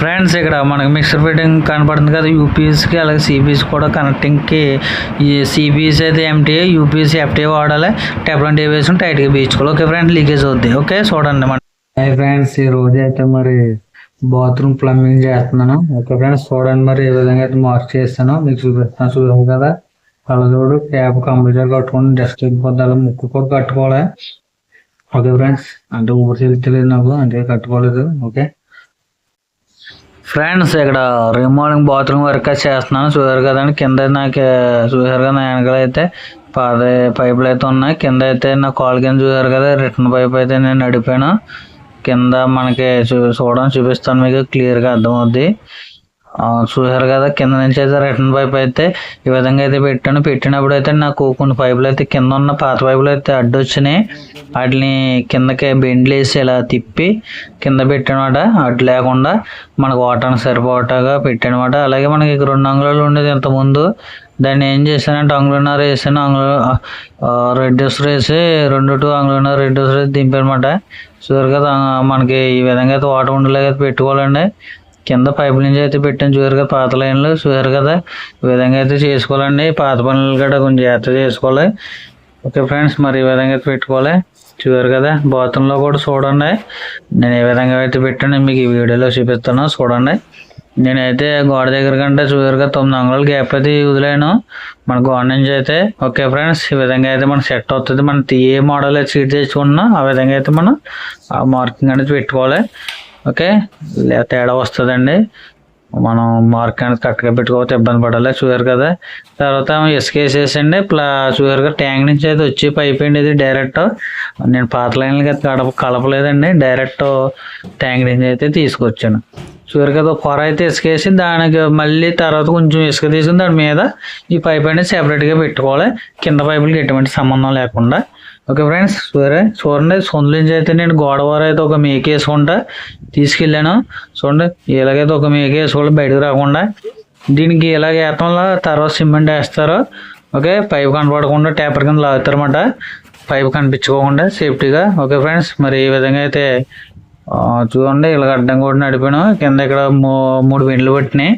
Friends ఇక్కడ మనకి mixer fitting కనపడుతుంది కదా యూపీఎస్కి అలాగే సిబిఎస్ కూడా కనెక్టింగ్కి ఈ సిబిఎస్ అయితే ఎంటీఏ యూపీఎస్ ఎఫ్టీఏ వాడాలి. టెప్లాన్ డే వేసుకుని టైట్గా బీచ్కోవాలి ఓకే ఫ్రెండ్స్ లీకేజ్ అవుద్ది. ఓకే చూడండి మన. ఫ్రెండ్స్ ఈ రోజు అయితే మరి బాత్రూమ్ ప్లంబింగ్ చేస్తున్నాను. ఓకే ఫ్రెండ్స్ చూడండి మరి ఏ విధంగా అయితే మార్క్ చేస్తాను. మీకు చూపిస్తాను చూసాం కదా. కళ్ళజోడు క్యాప్ కంప్యూటర్ కట్టుకొని డస్ట్ పొద్దాలు ముక్కు కూడా కట్టుకోవాలి. ఓకే ఫ్రెండ్స్ అంటే ఊపిరి తెలుస్తలేదు నాకు అంటే కట్టుకోలేదు. ఓకే ఫ్రెండ్స్ ఇక్కడ రిమోవింగ్ బాత్రూమ్ వర్క్ చేస్తున్నాను. చూసారు కదండి కింద నాకు చూసారు కదా నా వెనకాల అయితే పాత పైపులు అయితే ఉన్నాయి. కింద అయితే నా కాలు కింద చూసారు కదా రిటర్న్ పైప్ అయితే నేను నడిపాను. కింద మనకి చూ చూడడం చూపిస్తాను మీకు క్లియర్గా అర్థమవుద్ది. చూసారు కదా కింద నుంచి అయితే రిటర్న్ పైప్ అయితే ఈ విధంగా అయితే పెట్టాను. పెట్టినప్పుడు అయితే నాకు కొన్ని పైపులు అయితే కింద ఉన్న పాత పైపులు అయితే అడ్డు వచ్చినాయి. వాటిని కిందకి బెండ్లు వేసి ఇలా తిప్పి కింద పెట్టానమాట. అడ్డు లేకుండా మనకు వాటర్ని సరిపోవటగా పెట్టానమాట. అలాగే మనకి రెండు అంగుళాలు ఉండేది ఇంతకుముందు. దాన్ని ఏం చేశానంటే అంగుళన్నర వేసాను అంగుళ రెడ్యూసర్ వేసి రెండు టూ అంగుళన్నర రెడ్యూసర్ వేసి దింపానమాట. చూసారు కదా మనకి ఈ విధంగా అయితే వాటర్ ఉండలేక అయితే పెట్టుకోవాలండి. కింద పైప్ నుంచి అయితే పెట్టాను. చూసారు కదా పాత లైన్లు. చూసారు కదా ఈ విధంగా అయితే చేసుకోవాలండి. పాత పనులు కూడా కొంచెం జాగ్రత్త చేసుకోవాలి. ఓకే ఫ్రెండ్స్ మరి ఈ విధంగా అయితే పెట్టుకోవాలి. చూసారు కదా బాత్రూంలో కూడా చూడండి. నేను ఏ విధంగా అయితే పెట్టాను మీకు ఈ వీడియోలో చూపిస్తాను. చూడండి. నేనైతే గోడ దగ్గర కంటే చూసారు కదా తొమ్మిది అంగుళాలు గ్యాప్ అయితే వదిలేను. మన గోడ నుంచి అయితే. ఓకే ఫ్రెండ్స్ ఈ విధంగా అయితే మనకు సెట్ అవుతుంది మనం ఏ మోడల్ అయితే సీట్ తెచ్చుకున్నా ఆ విధంగా అయితే మనం ఆ మార్కింగ్ అనేది పెట్టుకోవాలి. ఓకే? తేడా వస్తుందండి. మనం మార్క్ అనేది కరెక్ట్గా పెట్టుకోకపోతే ఇబ్బంది పడాలి? చూసారు కదా. తర్వాత ఇసుక వేసేసండి ప్లా చూసారు కదా ట్యాంక్ నుంచి అయితే వచ్చి పైప్ అండి ఇది డైరెక్ట్ నేను పాత లైన్లకి కదా కడప కలపలేదండి. డైరెక్ట్ ట్యాంక్ నుంచి అయితే తీసుకొచ్చాను. చూసారు కదా పొర అయితే ఇసుకేసి దానికి మళ్ళీ తర్వాత కొంచెం ఇసుక తీసుకుని దాని మీద ఈ పైప్ అనేది సెపరేట్గా పెట్టుకోవాలి. కింద పైపులకి ఎటువంటి సంబంధం లేకుండా. ఓకే ఫ్రెండ్స్ సరే చూడండి సొందుల నుంచి అయితే నేను గోడవార అయితే ఒక మేక వేసుకుంటా తీసుకెళ్ళాను. చూడండి ఇలాగైతే ఒక మేక వేసుకోవాలి బయటకు రాకుండా దీనికి ఇలాగ వేయటం వల్ల తర్వాత సిమెంట్ వేస్తారు. ఓకే పైప్ కనపడకుండా టేపర్ కింద లాగుతారన్నమాట. పైప్ కనిపించుకోకుండా సేఫ్టీగా ఓకే ఫ్రెండ్స్ మరి ఈ విధంగా అయితే చూడండి ఇలా అడ్డం కూడా నడిపాను. కింద ఇక్కడ మూ మూడు వెండ్లు పట్టినాయి.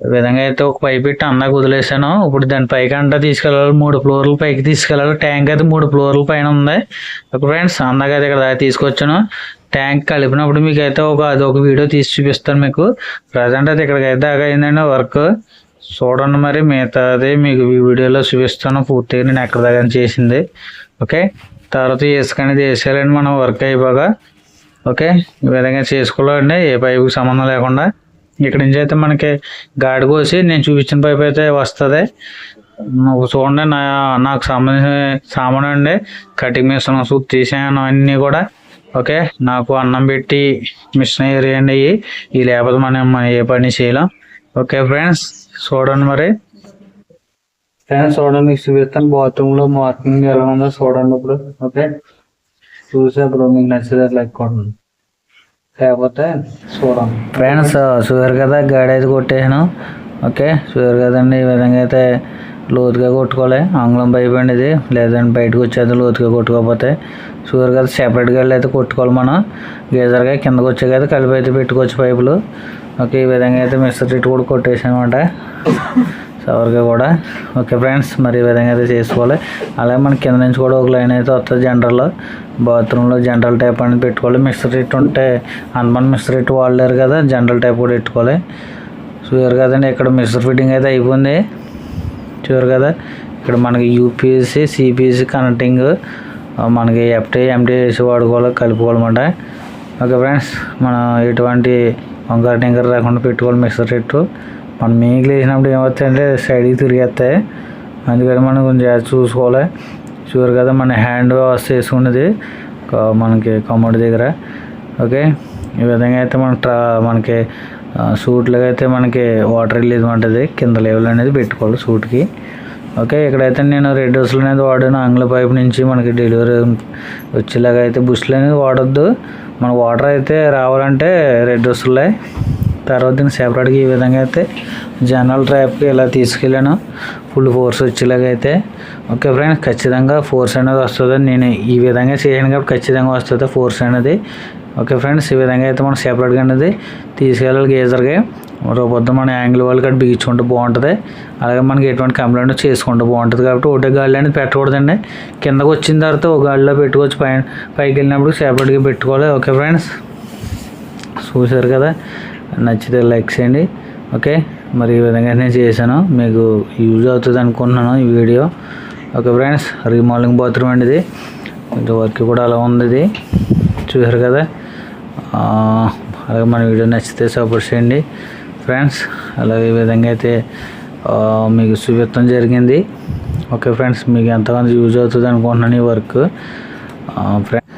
విధంగా అయితే ఒక పైప్ పెట్టి అన్నాకు వదిలేసాను ఇప్పుడు దాని పైకి అంతా తీసుకెళ్ళాలి. మూడు ఫ్లోర్లు పైకి తీసుకెళ్ళాలి. ట్యాంక్ అయితే మూడు ఫ్లోర్ల పైన ఉంది. ఓకే ఫ్రెండ్స్ అందాక అయితే ఇక్కడ దాకా తీసుకొచ్చాను. ట్యాంక్ కలిపినప్పుడు మీకు అయితే ఒక అది ఒక వీడియో తీసి చూపిస్తాను మీకు. ప్రజెంట్ అయితే ఇక్కడికి అయితే దాకా అయిందండి వర్క్. చూడండి మరి మిగతాది మీకు ఈ వీడియోలో చూపిస్తాను. పూర్తిగా నేను ఎక్కడ దాకా చేసింది. ఓకే? తర్వాత ఇసుక అనేది వేసేయాలండి మనం వర్క్ అయిపోగా. ఓకే? ఈ విధంగా చేసుకోవాలండి ఏ పైపుకి సంబంధం లేకుండా. ఇక్కడ నుంచి అయితే మనకి గాడి కోసి నేను చూపించిన పైపు అయితే వస్తుంది. నువ్వు చూడండి నా నాకు సంబంధించిన సామాన్ అండి. కటింగ్ మిషన్ సూప్ తీసాను అన్నీ కూడా. ఓకే? నాకు అన్నం పెట్టి మిషన్ ఏరియా అండి ఈ లేకపోతే మనం మనం ఏ పని చేయలేం. Okay friends? చూడండి మరి. ఫ్రెండ్స్ చూడండి మీకు చూపిస్తాను బాత్రూంలో మార్కింగ్ ఎలా ఉందో చూడండి ఇప్పుడు. ఓకే? చూసి అప్పుడు మీకు లైక్ కొట్టండి లేకపోతే చూడండి ఫ్రెండ్స్ చూసారు కదా గాడి అయితే కొట్టేసాను. ఓకే? చూసారు కదండి ఈ విధంగా అయితే లోతుగా కొట్టుకోవాలి ఆంగ్లం పైప్ అండి ఇది. లేదంటే బయటకు వచ్చేది లోతుగా కొట్టుకోకపోతే. చూసారు కదా సెపరేట్గా వెళ్ళి అయితే కొట్టుకోవాలి మనం. గేజర్గా కిందకు వచ్చే కదా కలిపి అయితే పెట్టుకోవచ్చు పైపులు. ఓకే? ఈ విధంగా అయితే మిస్టర్ రేట్ కూడా కొట్టేసాను అనమాట సవర్గా కూడా ఓకే ఫ్రెండ్స్ మరి ఈ విధంగా అయితే చేసుకోవాలి. అలాగే మన కింద నుంచి కూడా ఒక లైన్ అయితే వస్తుంది జనరల్లో బాత్రూంలో జనరల్ టైప్ అనేది పెట్టుకోవాలి. మిక్సర్ ఇట్ ఉంటే అంతమంది మిక్సర్ ఇట్ వాడలేరు కదా జనరల్ టైప్ కూడా పెట్టుకోవాలి. చూసారు కదండి ఇక్కడ మిక్సర్ ఫిట్టింగ్ అయితే అయిపోయింది. చూసారు కదా ఇక్కడ మనకి యూపీఎస్సి సిపిఎస్సి కనెక్టింగ్ మనకి ఎఫ్టీ ఎంటీ వేసి వాడుకోవాలి కలుపుకోవాలన్నమాట ఓకే ఫ్రెండ్స్ మనం ఎటువంటి వంకర టింకర రాకుండా పెట్టుకోవాలి మిక్సర్ ఇట్టు మనం మేకలు వేసినప్పుడు ఏమవుతాయంటే సైడ్కి తిరిగేస్తాయి. అందుకని మనం కొంచెం జాగ్రత్త చూసుకోవాలి. చూసారు కదా మన హ్యాండ్ వాష్ చేసుకున్నది. మనకి కమ్మడి దగ్గర. ఓకే ఈ విధంగా అయితే మన ట్రా మనకి సూట్లుగా అయితే మనకి వాటర్ రిలీజ్ ఉంటుంది కింద లెవెల్ అనేది పెట్టుకోవాలి సూట్కి ఓకే ఇక్కడైతే నేను రెడ్ హౌస్లు అనేది వాడాను. ఆంగ్ల పైప్ నుంచి మనకి డెలివరీ వచ్చేలాగా అయితే బుష్లు అనేది వాడద్దు. మన వాటర్ అయితే రావాలంటే రెడ్ హౌస్లే తర్వాత దీన్ని సెపరేట్గా ఈ విధంగా అయితే జనరల్ ట్రాప్కి ఇలా తీసుకెళ్ళాను. ఫుల్ ఫోర్స్ వచ్చేలాగా అయితే. ఓకే ఫ్రెండ్స్ ఖచ్చితంగా ఫోర్స్ అనేది వస్తుంది నేను ఈ విధంగా చేయను కాబట్టి ఖచ్చితంగా వస్తుంది ఫోర్స్ అనేది. ఓకే ఫ్రెండ్స్ ఈ విధంగా అయితే మనం సెపరేట్గా అనేది తీసుకెళ్ళాలి గేజర్గా రేపొద్దు మన యాంగిల్ వాళ్ళు కట్టి బిగించుకుంటే బాగుంటుంది. అలాగే మనకి ఎటువంటి కంప్లైంట్ చేసుకుంటే బాగుంటుంది కాబట్టి ఒకటే గాలి అనేది పెట్టకూడదండి. కిందకు వచ్చిన తర్వాత ఒక గాలిలో పెట్టుకోవచ్చు. పై పైకి వెళ్ళినప్పుడు సెపరేట్గా పెట్టుకోవాలి. ఓకే ఫ్రెండ్స్ చూశారు కదా? నచ్చితే లైక్ చేయండి ఓకే? మరి ఈ విధంగా నేను చేశాను. మీకు యూజ్ అవుతుంది అనుకుంటున్నాను ఈ video. Okay friends remodeling bathroom అండి ఇది. కొంచెం వర్క్ కూడా అలా ఉంది ఇది. చూశారు కదా? అలాగే మన వీడియో నచ్చితే సపోర్ట్ చేయండి. ఫ్రెండ్స్ అలాగే ఈ విధంగా అయితే మీకు సువ్యత్వం జరిగింది. ఓకే ఫ్రెండ్స్ మీకు ఎంతగానో యూజ్ అవుతుంది అనుకుంటున్నాను ఈ వర్క్. ఫ్రెండ్స్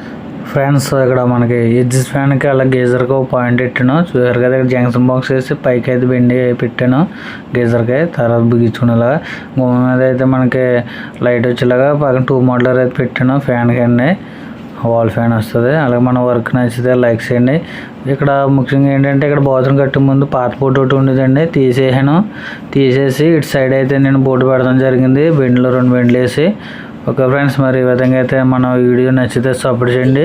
ఫ్రెండ్స్ ఇక్కడ మనకి ఎడ్జెస్ ఫ్యాన్కి అలా గేజర్కి ఒక పాయింట్ పెట్టాను చూసారు కదా ఇక్కడ జంక్షన్ బాక్స్ వేసి పైకి అయితే బెండి పెట్టాను. గేజర్కి తర్వాత బిగించుకునేలాగా. గుమ్మ మీద అయితే మనకి లైట్ వచ్చేలాగా పక్కన టూ మోడలర్ అయితే పెట్టాను ఫ్యాన్కి అండి వాల్ ఫ్యాన్ వస్తుంది. అలాగే మన వర్క్ నచ్చితే లైక్ చేయండి. ఇక్కడ ముఖ్యంగా ఏంటంటే ఇక్కడ బాత్రూమ్ కట్టే ముందు పాత బోర్డు ఒకటి ఉండేదండి. తీసేసాను. తీసేసి ఇటు సైడ్ అయితే నేను బోర్డు పెడతాం జరిగింది. బెండ్లు రెండు బెండ్లు వేసి ఓకే ఫ్రెండ్స్ మరి ఈ విధంగా అయితే మనం వీడియో నచ్చితే సపోర్ట్ చేయండి.